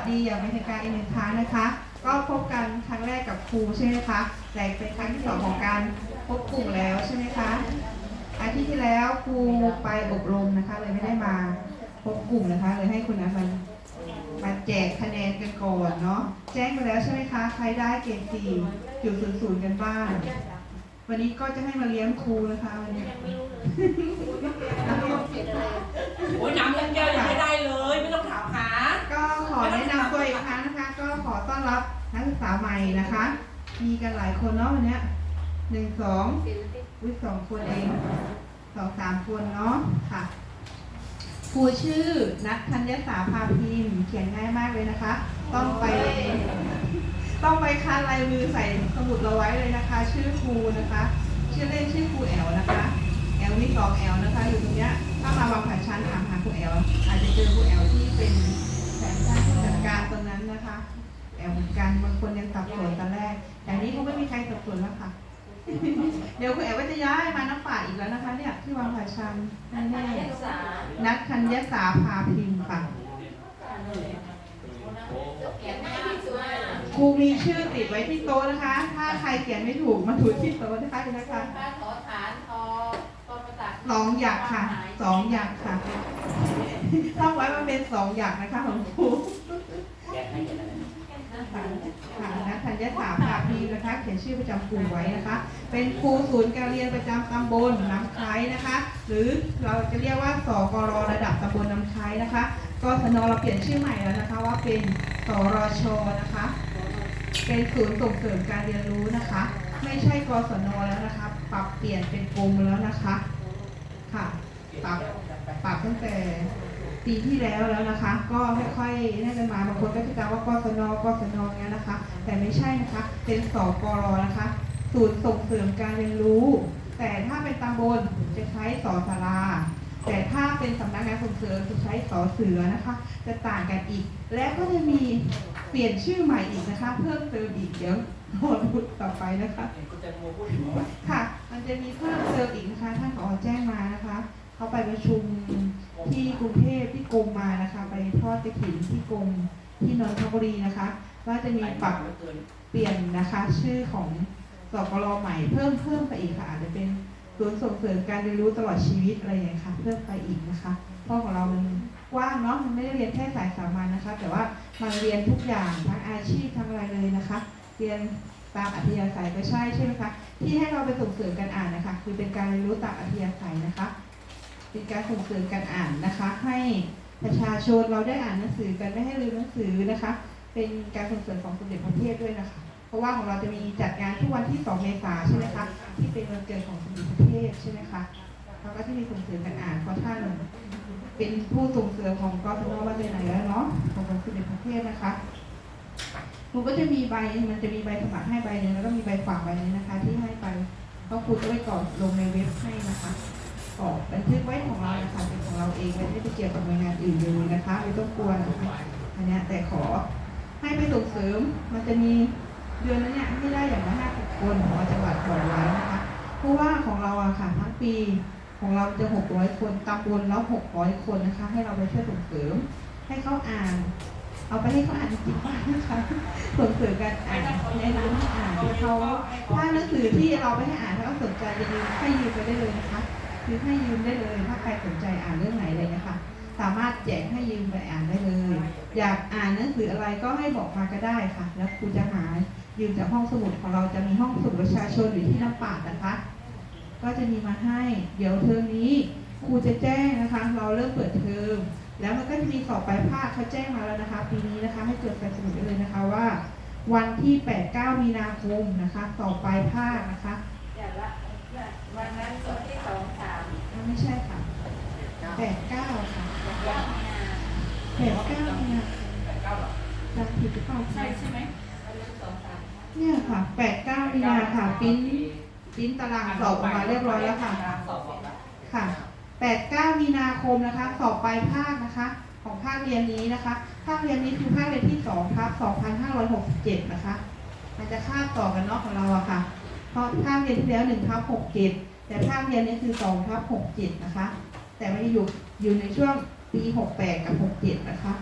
สดีอย่างเป็นทางการอีกหนึ่งครั้งนะคะ ก็พบกันครั้งแรกกับครูใช่ไหมคะแต่เป็นครั้งที่สองของการพบกลุ่มแล้วใช่ไหมคะอาทิตย์ที่แล้วครูไปอบรมนะคะ เลยไม่ได้มาพบกลุ่มนะคะ เลยให้คุณอาจารย์มาแจกคะแนนกันก่อนเนาะแจ้งไปแล้วใช่ไหมคะใครได้เกรดสี่จุดศูนย์ศูนย์กันบ้างวันนี้ก็จะให้มาเลี้ยงครูนะคะวันนี้โอ้ยน้ำยังแก้วยังไม่ได้เลย ไม่ต้องถามหาก็ข อแนะนำตัวอีกครั้งนะคะ ก็ขอต้อนรับนักศึกษาใหม่นะคะ มีกันหลายคนเนาะวันเนี้ยหนึ่งสองวิสองคนเองสองสามคนเนาะค่ะครูชื่อนัทธัญสาภาพิมเขียนง่ายมากเลยนะคะ ต้องไป ต้องไปคัดลายมือใส่สมุดเราไว้เลยนะคะ ชื่อครูนะคะ ชื่อเล่นชื่อครูแอลนะคะแอลวิสองแอลนะคะอยู่ตรงเนี้ยถ้ามาบางผ่านชั้นถามหาครูแอลอาจจะเจอครูแอลที่เป็น จัดการตรงนั้นนะคะแอลเหมือนกันบางคนยังสับสนตอนแรก แต่นี้คงไม่มีใครสับสนแล้วค่ะ เดี๋ยวคุณแอลก็จะย้ายมาน้ำป่าอีกแล้วนะคะ เนี่ยที่วางผ่านชั้นแน่ๆนักธัญสาภาพิมพ์ค่ะครูมีชื่อติดไว้ที่โต๊ะนะคะ ถ้าใครเขียนไม่ถูกมาถูกที่โต๊ะนะคะคุณนะคะป้าขอฐานทอตอนประตักสองอยากค่ะ สองอยากค่ะ ต้องไว้มาเป็นสองอยากนะคะของครูค่ะนักธัญศาสตร์ภาพีนะคะ เขียนชื่อประจำกลุ่มไว้นะคะ เป็นครูศูนย์การเรียนประจำตำบลน้ำไคร้นะคะ หรือเราจะเรียกว่าสกรระดับตำบลน้ำไคร้นะคะกศนเราเปลี่ยนชื่อใหม่แล้วนะคะ ว่าเป็นสรชนะคะ เป็นศูนย์ส่งเสริมการเรียนรู้นะคะ ไม่ใช่กศนแล้วนะคะ ปรับเปลี่ยนเป็นกรมแล้วนะคะ ค่ะ ปรับปรับตั้งแต่ ปีที่แล้วแล้วนะคะ ก็ค่อยๆนั่นกันมาบางคนก็จะจำว่ากศนกศนเงี้ยนะคะ แต่ไม่ใช่นะคะ เป็นสกรนะคะศูนย์ส่งเสริมการเรียนรู้ แต่ถ้าเป็นตำบลจะใช้สอสาราแต่ถ้าเป็นสำนักงานส่งเสริมจะใช้สอเสือนะคะ จะต่างกันอีก และก็จะมีเปลี่ยนชื่อใหม่อีกนะคะ เพิ่มเติมอีกเดี๋ยวรอดูต่อไปนะคะค่ะ มันจะมีเพิ่มเติมอีกนะคะท่านผอแจ้งมานะคะ เขาไปประชุม ที่กรุงเทพที่กรมมานะคะ ไปทอดกระถิ่นที่กรมที่นนทบุรีนะคะ ว่าจะมีปรับเปลี่ยนนะคะ ชื่อของสกรใหม่เพิ่มเพิ่มไปอีกค่ะอาจจะเป็นศูนย์ส่งเสริมการเรียนรู้ตลอดชีวิตอะไรอย่างเงี้ยค่ะ เพิ่มไปอีกนะคะเพราะของเรามันกว้างเนาะมันไม่ได้เรียนแค่สายสามัญนะคะ แต่ว่ามันเรียนทุกอย่างทั้งอาชีพทั้งอะไรเลยนะคะ เรียนตามอัธยาศัยก็ใช่ใช่ไหมคะที่ให้เราไปส่งเสริมการอ่านนะคะ คือเป็นการเรียนรู้ตามอัธยาศัยนะคะ เป็นการส่งเสริมการอ่านนะคะ ให้ประชาชนเราได้อ่านหนังสือกันไม่ให้ลืมหนังสือนะคะ เป็นการส่งเสริมของสมเด็จพระเทพด้วยนะคะ เพราะว่าของเราจะมีจัดงานทุกวันที่ 2 เมษายนใช่ไหมคะที่เป็นวันเกิดของสมเด็จพระเทพใช่ไหมคะเราก็ที่มีส่งเสริมการอ่านเพราะท่านเป็นผู้ส่งเสริมของกศนวัดเลยไหนแล้วเนาะของสมเด็จพระเทพนะคะมันก็จะมีใบ มันจะมีใบสมัครให้ใบหนึงแล้วก็มีใบฝากใบนึงนะคะ ที่ให้ไปก็คุณก็ไปกรอกลงในเว็บให้นะคะ กรอกบันทึกไว้ของเรานะคะเป็นของเราเองไม่ได้ไปเกี่ยวกับหน่วยงานอื่นเลยนะคะไม่ต้องกลัวนะคะอันนี้แต่ขอให้ไปส่งเสริมมันจะมีเดือนนั้นเนี่ยให้ได้อย่างละห้าสิบคนของจังหวัดบอกไว้นะคะเพราะว่าของเราอะค่ะทั้งปีของเราจะหกร้อยคนตำบลแล้วหกร้อยคนนะคะ ให้เราไปช่วยส่งเสริม ให้เขาอ่านเอาไปให้เขาอ่านจริงๆนะคะส่งเสริมการอ่านแนะนำให้อ่านเขาถ้าหนังสือที่เราไปให้อ่านถ้าเขาสนใจจะยืมให้ยืมไปได้เลยนะคะ คือให้ยืมได้เลย ถ้าใครสนใจอ่านเรื่องไหนเลยนะคะ สามารถแจกให้ยืมไปอ่านได้เลย อยากอ่านหนังสืออะไรก็ให้บอกมาก็ได้ค่ะ แล้วครูจะหายืมจากห้องสมุดของเราจะมีห้องสมุดประชาชนอยู่ที่น้ำปานะคะ ก็จะมีมาให้ เดี๋ยวเทอมนี้ครูจะแจ้งนะคะ เราเริ่มเปิดเทอมแล้วมันก็จะมีสอบปลายภาคเขาแจ้งมาแล้วนะคะ ปีนี้นะคะให้จดใส่สมุดไว้เลยนะคะว่า วันที่ 8 9 มีนาคมนะคะสอบปลายภาคนะคะอย่าละ วันนั้นส่วนที่สองสามอ่าไม่ใช่ค่ะ8 9ค่ะย่างนา8 9มีนาจำผิดหรือเปล่าใช่ใช่ไหมวันนั้นสองสามเนี่ยค่ะ8 9มีนาค่ะปริ้นปริ้นตารางสอบออกมาเรียบร้อยแล้วค่ะสอบออกแล้วค่ะ8 9มีนาคมนะคะ สอบปลายภาคนะคะ ของภาคเรียนนี้นะคะ ภาคเรียนนี้คือภาคเรียนที่2ครับ2567นะคะ มันจะคาบต่อกันเนาะของเราอะค่ะ เพราะภาคเรียนที่แล้ว1ทับ67แต่ภาคเรียนนี้คือ2ทับ67นะคะ แต่ไม่ได้อยู่อยู่ในช่วงปี68กับ67นะคะ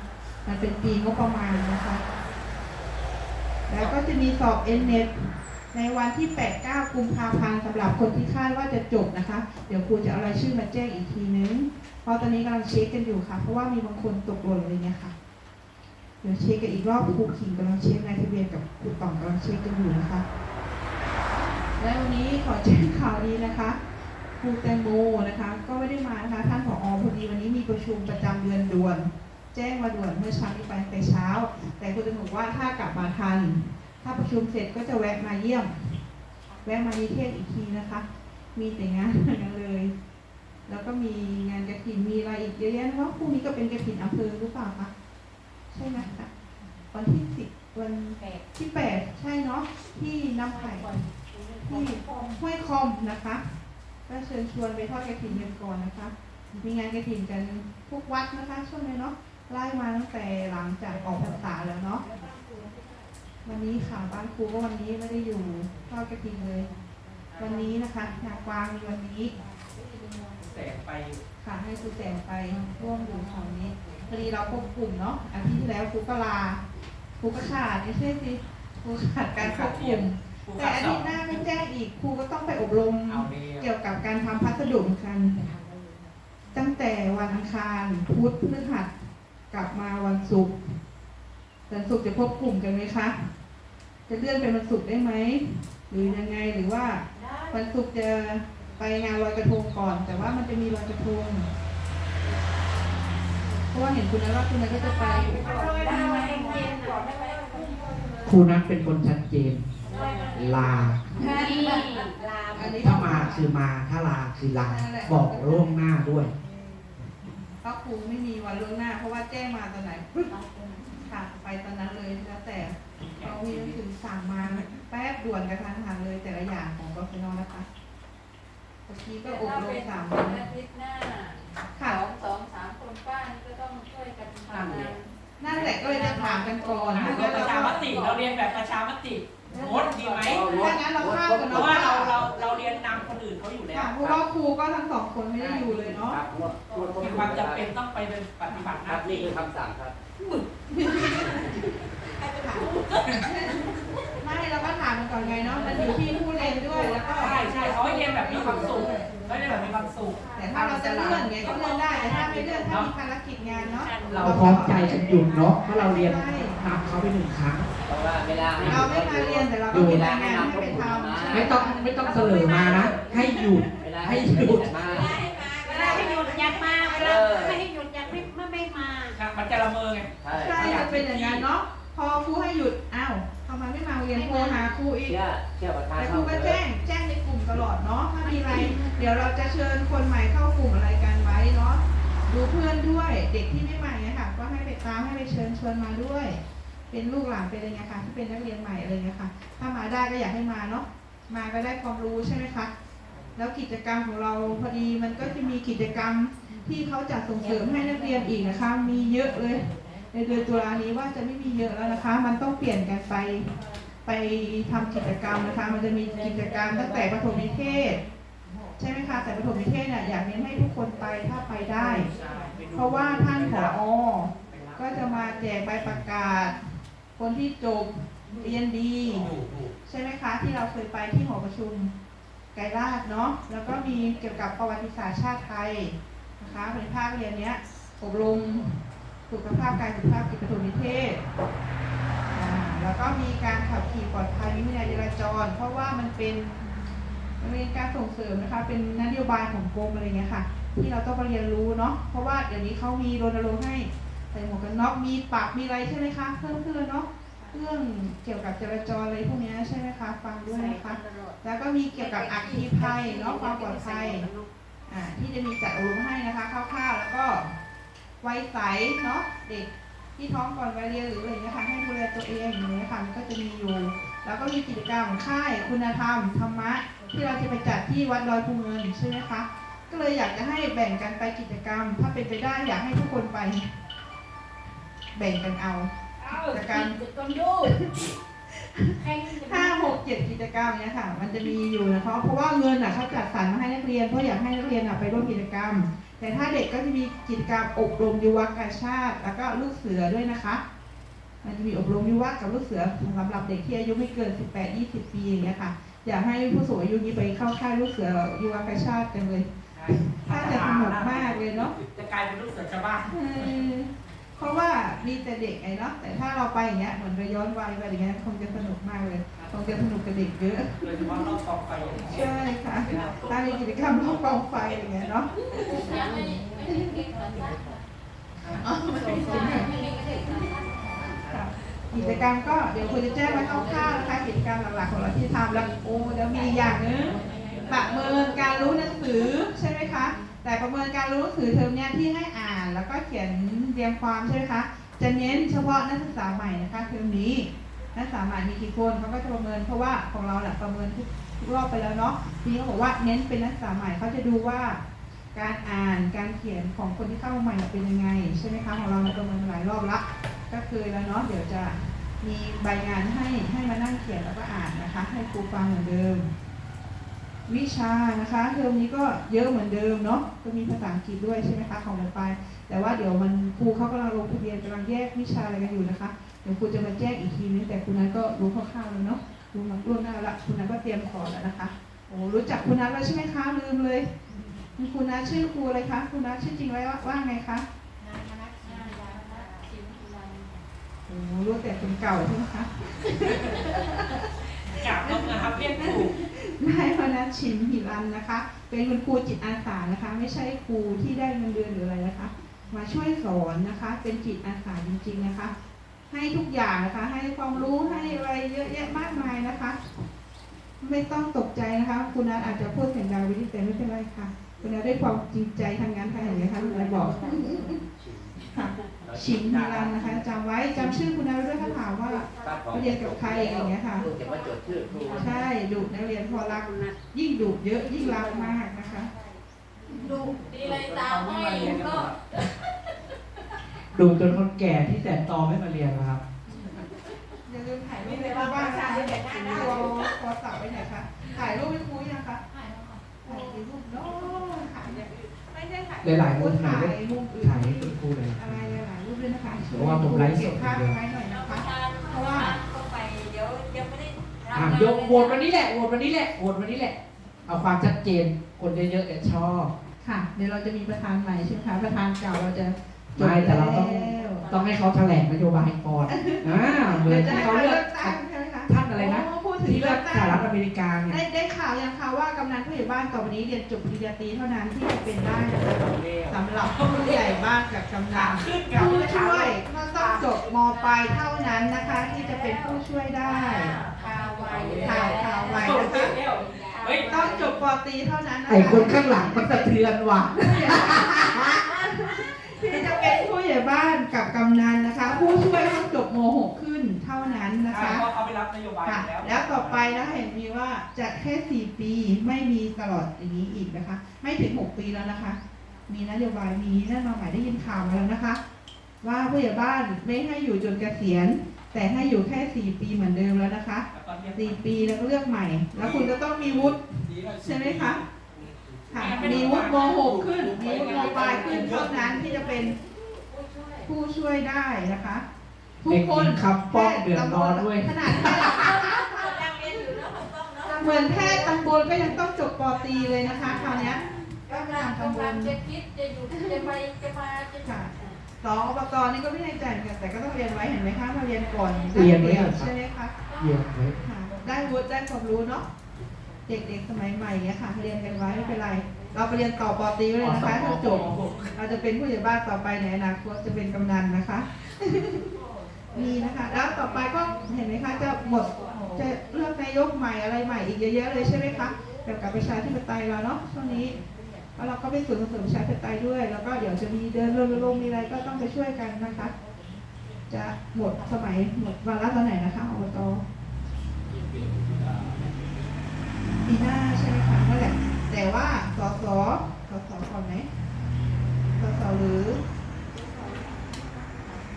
มันเป็นปีงบประมาณนะคะ แล้วก็จะมีสอบ n n e t ในวันที่ 8-9 กุมภาพันธ์สำหรับคนที่คาดว่าจะจบนะคะ เดี๋ยวครูจะเอารายชื่อมาแจ้งอีกทีนึง เพราะตอนนี้กำลังเช็คกันอยู่ค่ะ เพราะว่ามีบางคนตกหล่นอะไรเงี้ยค่ะ เดี๋ยวเช็คกันอีกรอบครูขิงกำลังเช็คนายทะเบียนกับครูต่องกำลังเช็คกันอยู่นะคะ และวันนี้ขอแจ้งข่าวดีนะคะครูแตงโมนะคะ ก็ไม่ได้มานะคะท่านผอพอดีวันนี้มีประชุมประจำเดือนด่วน แจ้งมาด่วนเมื่อเช้านี้ไปแต่เช้า แต่คุณจะบอกว่าถ้ากลับมาทัน ถ้าประชุมเสร็จก็จะแวะมาเยี่ยม แวะมานิเทศอีกทีนะคะ มีแต่งานกันเลย แล้วก็มีงานกระถินมีอะไรอีกเยอะแยะนะคะพรุ่งนี้ก็เป็นกระถินอำเภอหรือเปล่าคะใช่ไหมคะวันที่สิบวัน แปด ที่แปดใช่เนาะที่น้ำไผ่ที่ห้วย คอมนะคะก็เชิญชวนไปทอดกระถินกันก่อนนะคะ มีงานกระถินกันทุกวัดนะคะช่วงนี้เนาะไล่มาตั้งแต่หลังจากออกพรรษาแล้วเนาะวันนี้ค่ะบ้านครูก็วันนี้ไม่ได้อยู่ทอดกระถินเลย วันนี้นะคะนางกวางมีวันนี้แสงไปค่ะให้ครูแจงไปร่วมอยู่ของนี้พอดีเราควบกลุ่มเนาะอาทิตย์ที่แล้วครูก็ลาครูก็ขาดไม่ใช่สิครูขาดการควบกลุ่มผู้ แต่ขับอาสอทิตงย์หน้าไม่แจ้งอีกครูก็ต้องไปอบรม เอาเดียวเกี่ยวกับการทำพัสดุเหมือนกัน ตั้งแต่วันอังคารพุธพฤหัสกลับมาวันศุกร์วันศุกร์จะควบกลุ่มกันไหมคะ จะเลื่อนเป็นวันศุกร์ได้ไหม หรือยังไงหรือว่า วันศุกร์จะไปงานลอยกระทงก่อน แต่ว่ามันจะมีลอยกระทงเพราะว่าเห็นคุณนรัตน์คุณนรัตน์ก็จะไปได้ไหมเย็นก่อนได้ไหมครูนั้นเป็นคนชัดเจน ลา นี่ลาอันนี้ ถ้ามาคือมาถ้าลาคือลาบอกล่วงหน้าด้วยเพราะครูไม่มีวันล่วงหน้า เพราะว่าแจ้งมาตอนไหนปึ๊บค่ะไปตอนนั้นเลยแล้วแต่เขามีหนังสือสั่งมาแป๊บด่วนกระทันหันเลยแต่ละอย่างของกศนนะคะเมื่อกี้ก็อบรมสามวัวันนอาทิตย์หน้าค่ะสองสองสามคนป้านี่ก็ต้องช่วยกันทำงานนั่นแหละก็เลยจะถามกันก่อนเราถ้างั้นประเราชาก็มติเราเรียนแบบประชามติ งดดีไหมถ้างั้นเราข้ามกันเพเนาะราะว่าว่าเราเราเราเราเรียนนำคนอื่นเขาอยู่แล้วค่ะเพราะว่าครูก็ทั้งสองคนไม่ได้อยู่เลยเนาะครับว่าว่ามีความจำเป็นต้องไปเป็นปฏิบัติหคน้ารับนี่ที่คือคำสั่งครับไม่เราก็ถามกันก่อนไงเนาะมันอยู่ที่ผู้เรียนด้วยแล้วก็ใช่ใช่เขาให้เรียนแบบมีความสุขเขาเรียนแบบมีความสุขแต่ถ้าเราจะเลื่อนไงก็เลื่อนได้แต่ถ้าไม่เลื่อนถ้ามีภารกิจงานเนาะเราพร้อมใจกันหยุดเนาะถ้าเราเรียนนำเขาไปหนึ่งครั้งเพราะว่า เวลาให้เราไม่มาเรียนแต่เราก็มีรายงานให้ไปทำไม่ต้องไม่ต้องเสลอมานะ ให้หยุดเวลาให้หยุดมาเวลาให้หยุดอยากมาเวลาไม่ให้หยุดอยากไม่ไม่ไม่มามันจะละเมอไงใช่ใช่จะเป็นอย่างนั้นเนาะพอครูให้หยุดอ้าวทำไมไม่มาเรียนโทรหาครูอีกเชื่อเชื่อประธานแต่ครูก็แจ้งแจ้งในกลุ่มตลอดเนาะถ้ามีอะไร เดี๋ยวเราจะเชิญคนใหม่เข้ากลุ่มอะไรกันไว้เนาะดูเพื่อนด้วยเด็กที่ไม่มาเนี่ยค่ะ ก็ให้ไปตามให้ไปเชิญชวนมาด้วย เป็นลูกหลานเป็นอะไรเงี้ยค่ะที่เป็นนักเรียนใหม่อะไรเงี้ยค่ะถ้ามาได้ก็อยากให้มาเนาะมาก็ได้ความรู้ใช่ไหมคะแล้วกิจกรรมของเราพอดีมันก็จะมีกิจกรรมที่เขาจัดส่งเสริมให้นักเรียนอีกนะคะ มีเยอะเลย ในเดือนตุลานี้ว่าจะไม่มีเยอะแล้วนะคะ มันต้องเปลี่ยนกันไปไปทำกิจกรรมนะคะ มันจะมีกิจกรรมตั้งแต่ประถมนิเทศ ใช่ไหมคะแต่ประถมนิเทศเนี่ยอยากเน้นให้ทุกคนไปถ้าไปได้ เพราะว่าท่านผอก็จะมาแจกใบประกาศ คนที่จบเรียนดี ใช่ไหมคะ ที่เราเคยไปที่หอประชุมไกรลาดเนาะแล้วก็มีเกี่ยวกับประวัติศาสตร์ชาติไทยนะคะเป็นภาคเรียนเนี้ยอบรมสุขภาพกายสุขภาพจิตประถมนิเทศอ่แล้วก็มีการขับขี่ปลอดภัยมีวินัยจราจร เพราะว่ามันเป็นมันเป็นการส่งเสริมนะคะ เป็นนโยบายของกรมอะไรเงี้ยค่ะ ที่เราต้องไปเรียนรู้เนาะเพราะว่าเดี๋ยวนี้เขามีรณรงค์ให้ ใส่หมวกกันน็อกมีปรับมีอะไรใช่ไหมคะเพิ่มขึ้นแล้วเนาะเรื่องเกี่ยวกับจราจรอะไรพวกเนี้ยใช่ไหมคะฟังด้วยนะคะแล้วก็มีเกี่ยวกับอัคคีภัยเนาะความปลอดภัยอ่าที่จะมีจัดอบรมให้นะคะคร่าวๆแล้วก็วัยใสเนาะเด็กที่ท้องก่อนวัยเรียนหรืออะไรเงี้ยค่ะให้ดูแลตัวเองอย่างเงี้ยค่ะมันก็จะมีอยู่ แล้วก็มีกิจกรรมค่ายคุณธรรมธรรมะ ที่เราจะไปจัดที่วัดดอยภูเงินใช่ไหมคะก็เลยอยากจะให้แบ่งกันไปกิจกรรม ถ้าเป็นไปได้อยากให้ทุกคนไป แบ่งกันเอาจากการต้นดูแข่งห้าหกเจ็ดกิจกรรมเนี่ยค่ะ มันจะมีอยู่นะคะเพราะว่าเงินอะเขาจัดสรรมาให้นักเรียนเพราะอยากให้นักเรียนอะไปร่วมกิจกรรม แต่ถ้าเด็กก็จะมีกิจกรรมอบรมยุวกาชาติ แล้วก็ลูกเสือด้วยนะคะ มันจะมีอบรมยุวะกับลูกเสือสำหรับเด็กที่อายุไม่เกิน 18-20 ปีอย่างเงี้ยค่ะ อยากให้ผู้สูงอายุนี้ไปเข้าค่ายลูกเสือยุวกาชาติกันเลยถ้าจะสนุกมากเลยเนาะจะกลายเป็นลูกเสือชาวบ้าน เออเพราะว่ามีแต่เด็กไงเนาะแต่ถ้าเราไปอย่างเงี้ยเหมือนไปย้อนวัยไปอย่างเงี้ยคงจะสนุกมากเลยคงจะสนุกกับเด็กเยอะโดยเฉพาะรอบกองไฟอย่างเงี้ยใช่ค่ะถ้ามีกิจกรรมรอบกองไฟอย่างเงี้ยเนาะค่ะกิจกรรมก็เดี๋ยวคุณจะแจ้งไว้คร่าวๆนะคะกิจกรรมหลักๆของเราที่ทำแล้วโอ้เดี๋ยวมีอย่างหนึงประเมินการรู้หนังสือใช่ไหมคะแต่ประเมินการรู้หนังสือเทอมเนี้ยที่ให้อ่าน แล้วก็เขียนเรียงความใช่ไหมคะ จะเน้นเฉพาะนักศึกษาใหม่นะคะเทอมนี้ นักศึกษาใหม่มีกี่คนเขาก็จะประเมินเพราะว่าของเราแหละประเมินทุกรอบไปแล้วเนาะทีนี้เขาบอกว่าเน้นเป็นนักศึกษาใหม่เขาจะดูว่าการอ่านการเขียนของคนที่เข้ามาใหม่เป็นยังไงใช่ไหมคะของเราเราประเมินหลายรอบละก็คือแล้วเนาะเดี๋ยวจะมีใบงานให้ให้มานั่งเขียนแล้วก็อ่านนะคะ ให้ครูฟังเหมือนเดิม วิชานะคะเทอมนี้ก็เยอะเหมือนเดิมเนาะก็มีภาษาอังกฤษด้วยใช่ไหมคะของมันไป แต่ว่าเดี๋ยวมันครูเขากำลังลงทะเบียนกำลังแยกวิชาอะไรกันอยู่นะคะ เดี๋ยวครูจะมาแจ้งอีกทีนึงแต่คุณนัทก็รู้คร่าวๆแล้วเนาะรู้มาล่วงหน้าละคุณนัทก็เตรียมสอนแล้วนะคะ โอ้รู้จักคุณนัทแล้วใช่ไหมคะลืมเลย คุณนัทชื่อครูอะไรคะคุณนัทชื่อจริงไว้ว่าว่าไงคะโอ้รู้แต่คนเก่าใช่ไหมคะกลับแล้วนะครับเรียกถูกนายพนัทชิมหิรันนะคะ เป็นคุณครูจิตอาสานะคะ ไม่ใช่ครูที่ได้เงินเดือนหรืออะไรนะคะ มาช่วยสอนนะคะ เป็นจิตอาสาจริง ๆนะคะ ให้ทุกอย่างนะคะ ให้ความรู้ให้อะไรเยอะแยะมากมายนะคะไม่ต้องตกใจนะคะ คุณนัทอาจจะพูดเสียงดังไปนิดแต่ไม่เป็นไรค่ะ คุณนัทได้ความจริงใจทางงานทางอย่างนี้ค่ะคุณนัทบอกค่ะชิมฮิรันนะคะจำไว้จำชื่อคุณนัทด้วยถ้าถามว่าเรียนกับใครอย่างเงี้ยค่ะลูจดชื่อครูใช่ดุนักเรียนพอรักยิ่งดุเยอะยิ่งรักมากนะคะดูดีเลยตาห้ก็ ดูจนคนแก่ที่แสนตอไม่มาเรียนนะครับ อย่าลืมถ่ายรูปในบ้านนะคะตัวโทรศัพท์ไว้ไหนคะ ถ่ายรูปให้ครูยังคะถ่ายรูปโน้นถ่ายอย่างอื่นไม่ได้ถ่ายหลายๆมุมถ่ายถ่ายมุมอื่นถ่ายให้คุณครูเลยนะคอะรับไรหลายๆรูปด้วยนะคะเพราะว่าผมไลฟ์สดเก็บภาพไว้หน่อยนะคะเพราะว่าก็ไปเดี๋ยวยังไม่ได้อะยกโหวตวันนี้แหละโหวตวันนี้แหละโหวตวันนี้แหละ เอาความชัดเจนคนเยอะๆเนี่ยชอบ ค่ะ เดี๋ยวเราจะมีประธานใหม่ใช่ไหมคะ ประธานเก่าเราจะจบ ไม่แต่เราต้องแล้วต้องให้เขาแถลงนโยบายก่อนอ่าเหมือนจะที่ให้เขาเขาเลืเลืออกกตั้งใช่ไหมคะท่านอะไรนะโพูดถึงที่เลืเลืออกกสตั้หงรัฐอเมริกาเนี่ยได้ได้ข่าวยังคะว่ากำนันผู้ใหญ่บ้านต่อไปนี้เรียนจบปริญญาตรีเท่านั้นที่จะเป็นได้นะคะสำหรับผู้ใหญ่บ้านกับกำนันผู้ช่วยก็ต้องจบมปลายเท่านั้นนะคะ ที่จะเป็นผู้ช่วยได้ข่าวไวข่าวข่าวไว้นะคะเฮ้ยต้องจบปตรีเท่านั้นนะไอ้คนคะข้างหลังมันสะเทือนว่ะ ที่จะเป็นผู้ใหญ่ บ้านกับกำนันนะคะ ผู้ช่วยต้องจบม .6 ขึ้นเท่านั้นนะคะเพราะเขาไปรับนโยบายค่ะแล้วแล้วต่อไปนะเห็นมีว่าจะแค่สี่ปีไม่มีตลอดอย่างนี้อีกนะคะ ไม่ถึงหกปีแล้วนะคะ มีนโยบายมีนั่นมาใหม่ได้ยินข่าวมาแล้วนะคะ ว่าผู้ใหญ่บ้านไม่ให้อยู่จนเกษียณ แต่ให้อยู่แค่สี่ปีเหมือนเดิมแล้วนะคะสี่ปีแล้วก็เลือกใหม่ แล้วคุณจะต้องมีวุฒิ ใช่ไหมคะ ค่ะมีวุฒิม .6 ขึ้น มีวุฒิมปลายขึ้นเท่านั้นที่จะเป็น ผู้ช่วยได้นะคะทุกคนเด็กหญิงคำป้องเดือดร้อนด้วยขนาดแค่ยังเรียนอยู่แล้วต้องเนาะเหมือนแพทย์ตำบลก็ยังต้องจบปอตรีเลยนะคะคราวเนี้ยก็ไม่กำลังทำตำบกำลัลงจะคิดจะอยู่จะไปจะมาจะค่ะสองอบตนี่ก็ไม่ได้จ่ายกันแต่ก็ต้องเรียนไว้เห็นไหมคะมาเรียนก่อนเรียนไว้ก่อนครับใช่ไหมคะเยี่ยมเลยค่ะได้วุฒิได้ความรู้เนาะเด็กๆสมัยใหม่เนี้ยค่ะ เรียนกันไว้ไม่เป็นไร เราไปเรียนต่อปอตรีไว้เลยนะคะถ้าจบเราจะเป็นผู้ใหญ่บ้านต่อไปในอนาคตจะเป็นกำนันนะคะ มีนะคะ แล้วต่อไปก็เห็นไหมคะจะหมดจะเลือกนายกใหม่อะไรใหม่อีกเยอะแยะเลยใช่ไหมคะเกี่ยวกับประชาธิปไตยเราเนาะช่วงนี้แล้วเราก็ไปส่วนย์เสริมประชาธิปไตยด้วย แล้วก็เดี๋ยวจะมีเดินรณรงค์มีอะไรก็ต้องไปช่วยกันนะคะ จะหมดสมัยหมดวาระตอนไหนนะคะอบตปีหน้าใช่ไหมคะนั่นแหละ แต่ว่าสสสสก่อนไหมสสหรือ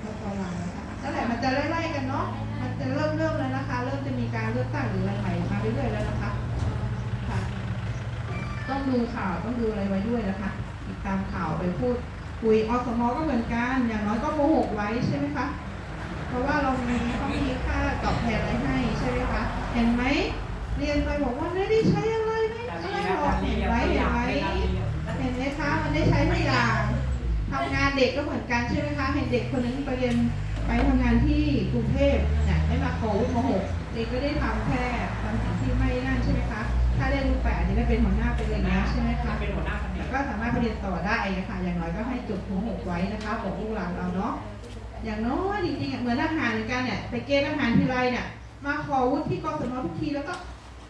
สสหลังนะคะนั่นแหละมันจะไล่ๆกันเนาะมันจะเริ่มเริ่มแล้วนะคะ เริ่มจะมีการเลือกตั้งหรืออะไรใหม่มาเรื่อยๆแล้วนะคะค่ะต้องดูข่าวต้องดูอะไรไว้ด้วยนะคะติดตามข่าวไปพูดคุยอสมก็เหมือนกันอย่างน้อยก็โมหกไว้ใช่ไหมคะเพราะว่าเรามีเขามีค่าตอบแทนอะไรให้ใช่ไหมคะเห็นไหมเรียนไปบอกว่าไม่ได้ใช้อะไร เห็นไหมเห็นไหมเห็นไหมคะมันได้ใช้ทุกอย่างทำงานเด็กก็เหมือนกันใช่ไหมคะเห็นเด็กคนนึงไปเรียนไปทำงานที่กรุงเทพเนี่ยได้มาขอวุฒิมหกเด็กก็ได้ทำแค่ทำสิ่งที่ไม่นั่นใช่ไหมคะถ้าได้รูปแปดนี่ได้เป็นหัวหน้าไปเลยนะใช่ไหมคะเป็นหัวหน้าก็สามารถไปเรียนต่อได้นะคะอย่างน้อยก็ให้จบมหกไว้นะคะบอกลูกหลานเราเนาะอย่างน้อยจริงๆเหมือนทหารเหมือนกันเนี่ยไปเกณฑ์ทหารทีไรเนี่ยมาขอวุฒิที่กองสนทุกทีแล้วก็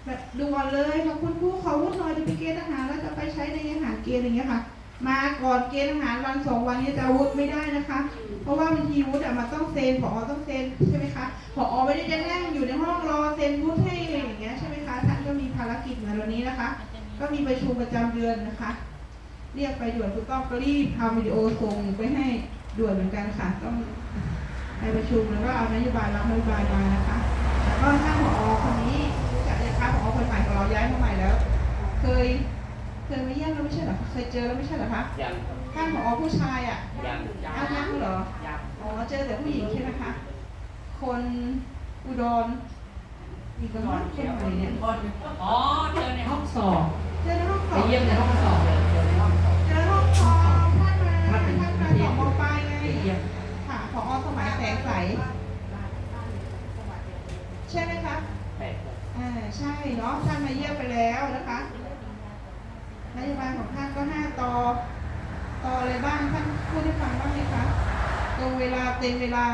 แบบด่วนเลยขอบคุณครูขอวุฒิหน่อยจะไปเกณฑ์ทหารแล้วจะไปใช้ในทหารเกณฑ์อย่างเงี้ยค่ะ มาก่อนเกณฑ์ทหารวันสองวันนี้จะวุธไม่ได้นะคะ เพราะว่าบางทีวุฒิอะมันต้องเซ็นผอต้องเซ็นใช่ไหมคะผอไม่ได้จะนั่งอยู่ในห้องรอเซ็นวุฒิให้อะไรอย่างเงี้ยใช่ไหมคะท่านก็มีภารกิจเหมือนวันนี้นะคะ ก็มีประชุมประจำเดือนนะคะ เรียกไปด่วนคุณต้องก็รีบทำวิดีโอส่งไปให้ด่วนเหมือนกันค่ะ ต้องไปประชุมแล้วก็เอานโยบายรับนโยบายมานะคะ ก็ท่านผอคนนี้รู้จักเลยคะผอคนใหม่ของเราย้ายมาใหม่แล้ว เคย เคยมาเยี่ยมแล้วไม่ใช่เหรอคะเคยเจอแล้วไม่ใช่เหรอคะยังท่านผอผู้ชายอะยังอ้าวยังเหรอยังอ๋อเจอแต่ผู้หญิงใช่ไหมคะ คนอุดรอีกคนคนไหนเนี่ยอ๋อเจอในห้ห้อองงสอบเจอในห้องสไปอบเยี่ยมในห้องสอบเลยเจอในห้องสอบเจอห้องสอบท่านมาท่าท่านนเป็นมาประสเทอศบมปลายไงไปเยี่ยมค่ะผอสมัยแสงใส ใช่ไหมคะแปดอ่าใช่เนาะท่านมาเยี่ยมไปแล้วนะคะนโยบายของท่านก็ห้าต่อต่ออะไรบ้างท่านพูดให้ฟังบ้างไหมคะตรงเวลาเต็มเวลา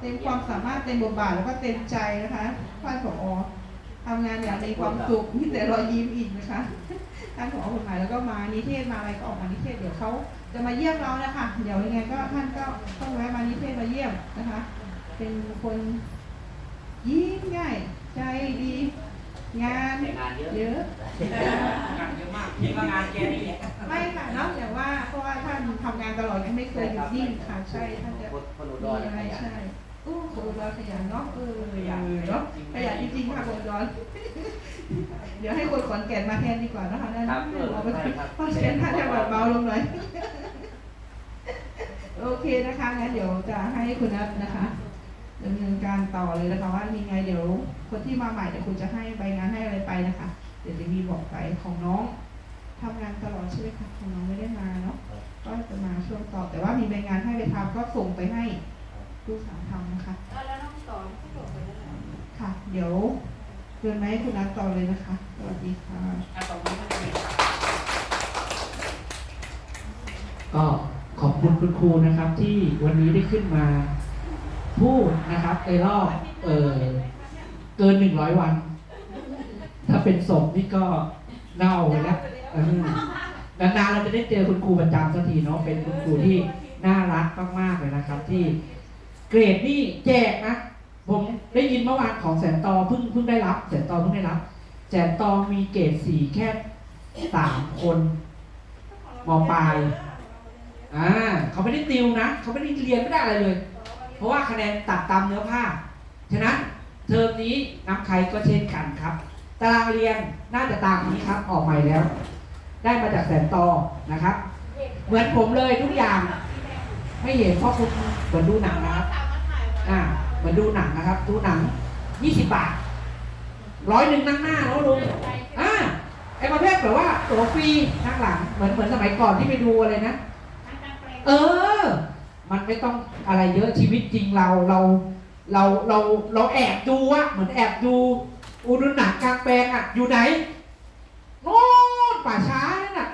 เต็มความสามารถเต็มบทบาทแล้วก็เต็มใจนะคะท่านผอทำงานอย่างมีความสุขมีแต่รอยยิ้มอีกนะคะท่านผอคนใหม่แล้วก็มานิเทศมาอะไรก็ออกมานิเทศเดี๋ยวเขาจะมาเยี่ยมเรานะคะเดี๋ยวยังไงก็ท่านก็ต้องแวะมานิเทศมาเยี่ยมนะคะ เป็นคน ยิ้มง่ายใจดี งานแต่งานเยอะ เยอะ งานเยอะมากคิดว่างานแกนี่แหละไม่ค่ะนอกจากว่าเพราะว่าท่านทำงานตลอดยังไม่เคยหยุดนิ่งค่ะใช่ท่านจะคนคนอุดมีรอะไรขยันใช่โอ้โหเราขยันเนาะเออขยันเนาะขยันจริงๆค่ะคนร้อนเดี๋ยวให้คนขอนแก่นมาแทนดีกว่านะคะนั่นครับเออเอาไปใช่ครับเพราะฉะนั้นท่านจะแบบเบาลงหน่อยโอเคนะคะงั้นเดี๋ยวจะให้คุณนัทนะคะ ดำเนินการต่อเลยนะคะว่ามีไงเดี๋ยวคนที่มาใหม่เดี๋ยวคุณจะให้ใบงานให้อะไรไปนะคะ เดี๋ยวจะมีบอกไปของน้องทำงานตลอดใช่ไหมคะของน้องไม่ได้มาเนาะก็จะมาช่วงต่อแต่ว่ามีใบงานให้ไปทำก็ส่งไปให้ลูกสาวทำนะคะแล้วน้องสอนผู้จบไปแล้วค่ะ เดี๋ยวเดินไหมาให้คุณนัทต่อเลยนะคะสวัสดีค่ะอะตรงนี้ก็จะมีก็ขอบคุณคุณครูนะครับที่วันนี้ได้ขึ้นมา พูดนะครับในรอบเออเกินหนึ่งร้อยวัน ถ้าเป็นศพนี่ก็เน่าไปแล้วนานๆเราจะได้เจอคุณครูประจำสักทีเนาะเป็นคุณครูที่น่ารักมากๆเลยนะครับ ที่เกรดนี่แจกนะผมได้ยินเมื่อวานของแสนตอเพิ่งเพิ่งได้รับ แสนตอเพิ่งได้รับ แสนตอมีเกรดสี่แค่สามคนมปลายอ่าเขาไม่ได้ติวนะเขาไม่ได้เรียนไม่ได้อะไรเลย เพราะว่าคะแนนตัดตามเนื้อผ้า ฉะนั้นเทอมนี้น้ำใครก็เช่นกันครับ ตารางเรียนน่าจะตามนี้ครับออกใหม่แล้ว ได้มาจากแสนตอนะครับ เหมือนผมเลยทุกอย่าง ไม่เห็นเพราะคุณเหมือนดูหนังนะครับอ่าเหมือนดูหนังนะครับ ดูหนัง20บาทร้อยหนึ่งนั่งหน้าแล้วลุงอ่าไอ้ประเภทแบบว่าตัวฟรีนั่งหลังเหมือนเหมือนสมัยก่อนที่ไปดูอะไรนะ เออ มันไม่ต้องอะไรเยอะชีวิตจริงเราเราเราเราเราแอบดูอะเหมือนแอบดูอุดุหนังกลางแปลงอะอยู่ไหนโน่นป่าช้านั่นน่ะ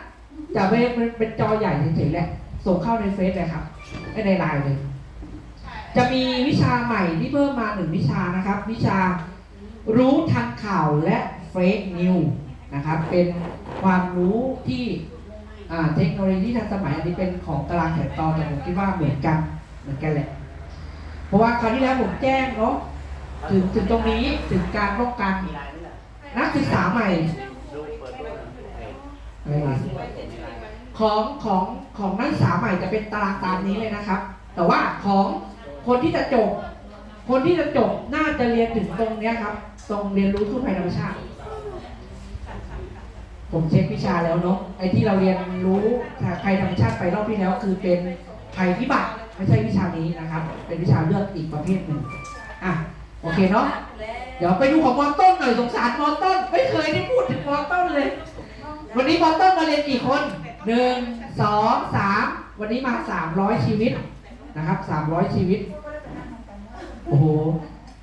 จะเป็นเป็นจอใหญ่เฉยๆแหละส่งเข้าในเฟซเลยครับไม่ในไลน์เลยจะมีวิชาใหม่ที่เพิ่มมาหนึ่งวิชานะครับ วิชารู้ทันข่าวและเฟกนิวนะครับ เป็นความรู้ที่ เทคโนโลยีทันสมัยอันนี้เป็นของตารางแถวตอนแต่ผมคิดว่าเหมือนกันเหมือนกันแหละ เพราะว่าคราวที่แล้วผมแจ้งเนาะถึงถึงตรงนี้ถึงการป้องกันนักศึกษาใหม่ของของของนักศึกษาใหม่จะเป็นตารางตามนี้เลยนะครับ แต่ว่าของคนที่จะจบ คนที่จะจบน่าจะเรียนถึงตรงเนี้ยครับ ตรงเรียนรู้ทั่วไปธรรมชาติ ผมเช็ควิชาแล้วเนาะไอ้ที่เราเรียนรู้ภัยธรรมชาติไปรอบที่แล้ว คือเป็นภัยพิบัติไม่ใช่วิชานี้นะครับ เป็นวิชาเลือกอีกประเภทหนึ่งอะโอเคเนาะเดี๋ยวไปดูของมอต้นหน่อยสงสารมอต้น ไม่เคยได้พูดถึงมอต้นเลย วันนี้มอต้นมาเรียนกี่คนหนึ่งสองสามวันนี้มาสามร้อยชีวิตนะครับสามร้อยชีวิต โอ้โห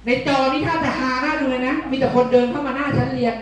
ในจอนี่ถ้าจะฮาหน้าดูเลยนะ มีแต่คนเดินเข้ามาหน้าชั้นเรียน